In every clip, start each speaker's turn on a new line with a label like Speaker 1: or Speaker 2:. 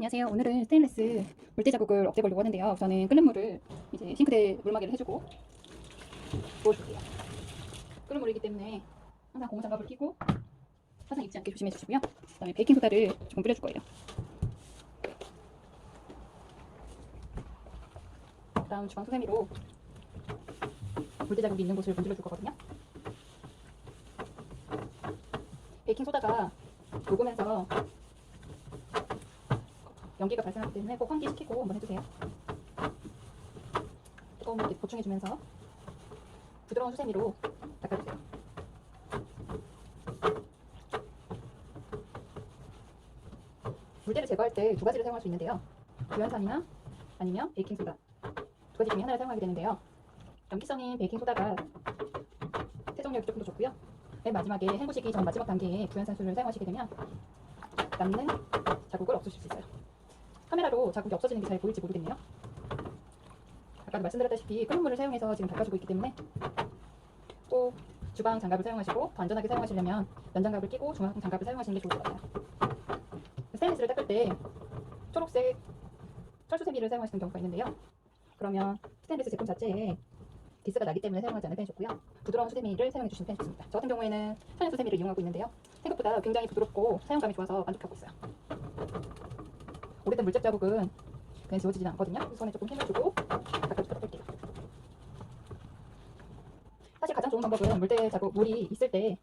Speaker 1: 안녕하세요. 오늘은 스테인리스 물때 자국을 없애보려고 하는데요. 우선은 끓는 물을 이제 싱크대에 물막이를 해주고 부어줄게요. 끓는 물이기 때문에 항상 고무 장갑을 끼고 화상 입지 않게 조심해 주시고요. 그다음에 베이킹 소다를 조금 뿌려줄 거예요. 그다음 주방 소세미로 물때 자국이 있는 곳을 문질러 줄 거거든요. 베이킹 소다가 녹으면서 연기가 발생하기 때문에 꼭 환기시키고 한번 해주세요. 뜨거운 물 보충해주면서 부드러운 수세미로 닦아주세요. 물때를 제거할 때 두 가지를 사용할 수 있는데요. 구연산이나 아니면 베이킹소다 두 가지 중에 하나를 사용하게 되는데요. 염기성인 베이킹소다가 세정력이 조금 더 좋고요. 맨 마지막에 헹구시기 전 마지막 단계에 구연산수를 사용하시게 되면 남는 자국을 없애실 수 있어요. 카메라로 자국이 없어지는 게 잘 보일지 모르겠네요. 아까도 말씀드렸다시피 끓는 물을 사용해서 지금 닦아주고 있기 때문에 꼭 주방 장갑을 사용하시고 더 안전하게 사용하시려면 면장갑을 끼고 중앙 장갑을 사용하시는 게 좋을 것 같아요. 스테인리스를 닦을 때 초록색 철수세미를 사용하시는 경우가 있는데요. 그러면 스테인리스 제품 자체에 디스가 나기 때문에 사용하지 않을 편이 좋고요. 부드러운 수세미를 사용해 주시는 편이 좋습니다. 저 같은 경우에는 천연 수세미를 이용하고 있는데요. 생각보다 굉장히 부드럽고 사용감이 좋아서 만족하고 있어요. 오래된 물집 자국은 그냥 지워지진 않거든요. 손에 조금 힘을 주고 닦아주도록 할게요. 사실 가장 좋은 방법은 물때 자국 물이 있을 때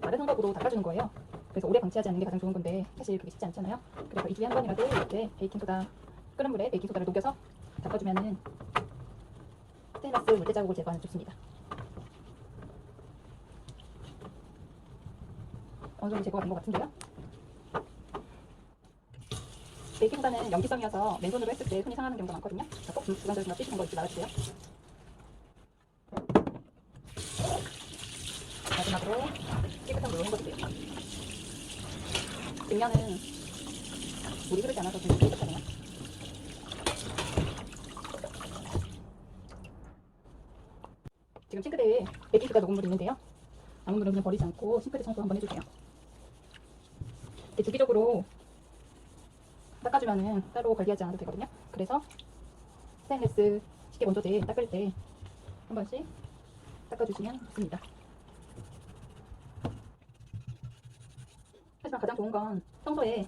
Speaker 1: 마른 방법으로 닦아주는 거예요. 그래서 오래 방치하지 않는 게 가장 좋은 건데 사실 그게 쉽지 않잖아요. 그래서 2주에 한 번이라도 이렇게 베이킹소다 끓는 물에 베이킹소다를 녹여서 닦아주면은 스테인리스 물때 자국을 제거하는 데 좋습니다. 어느 정도 제거가 된 것 같은데요. 베이킹소다는 염기성이어서 맨손으로 했을 때 손이 상하는 경우가 많거든요. 자, 꼭 주방장에서 찌시는 거 잊지 말아주세요. 마지막으로 깨끗한 물로 헹궈주세요. 뒷면은 물이 흐르지 않아서 되게 깨끗하네요. 지금 싱크대에 베이킹소다 녹은 물이 있는데요. 남은 물은 그냥 버리지 않고 싱크대 청소 한번 해주세요. 주기적으로 닦아주면은 따로 관리하지 않아도 되거든요. 그래서 스테인리스 시계 원조제 닦을 때 한 번씩 닦아주시면 좋습니다. 하지만 가장 좋은 건 평소에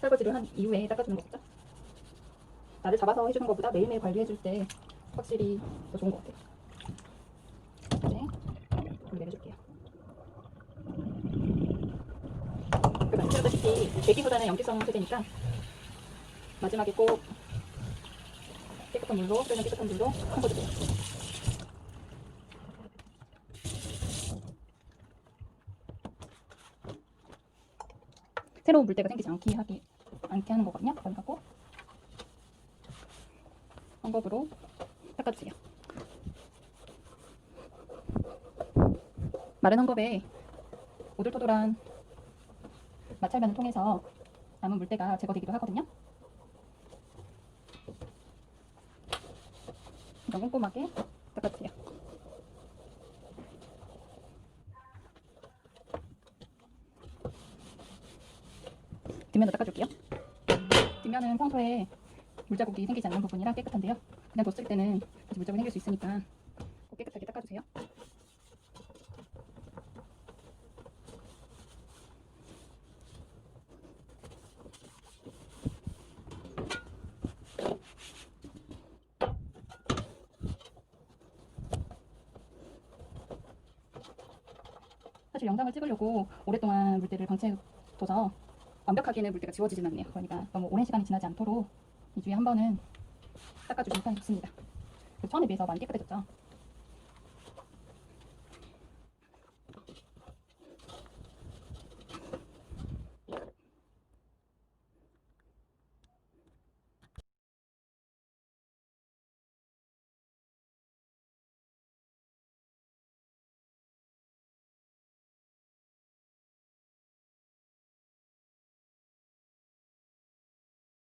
Speaker 1: 설거지를 한 이후에 닦아주는 거겠죠. 나를 잡아서 해주는 것보다 매일매일 관리해줄 때 확실히 더 좋은 것 같아요. 이제 물 내려줄게요. 그 말씀드렸다시피 베이킹소다는 염기성 소재니까 마지막에 꼭 깨끗한 물로 끓는 깨끗한 물로 헹궈주세요. 새로운 물때가 생기지 않게 하기 않게 하는 거거든요. 그래갖고 방법으로 닦아주세요. 마른 헝겊에 오돌토돌한 마찰면을 통해서 남은 물때가 제거되기도 하거든요. 이런 꼼꼼하게 닦아주세요. 뒷면도 닦아줄게요. 뒷면은 평소에 물자국이 생기지 않는 부분이라 깨끗한데요. 그냥 뒀을 때는 물자국이 생길 수 있으니까 꼭 깨끗하게 닦아주세요. 사실 영상을 찍으려고 오랫동안 물때를 방치해둬서 완벽하게는 물때가 지워지진 않네요. 그러니까 너무 오랜 시간이 지나지 않도록 2주에 한 번은 닦아주시면 좋습니다. 처음에 비해서 많이 깨끗해졌죠.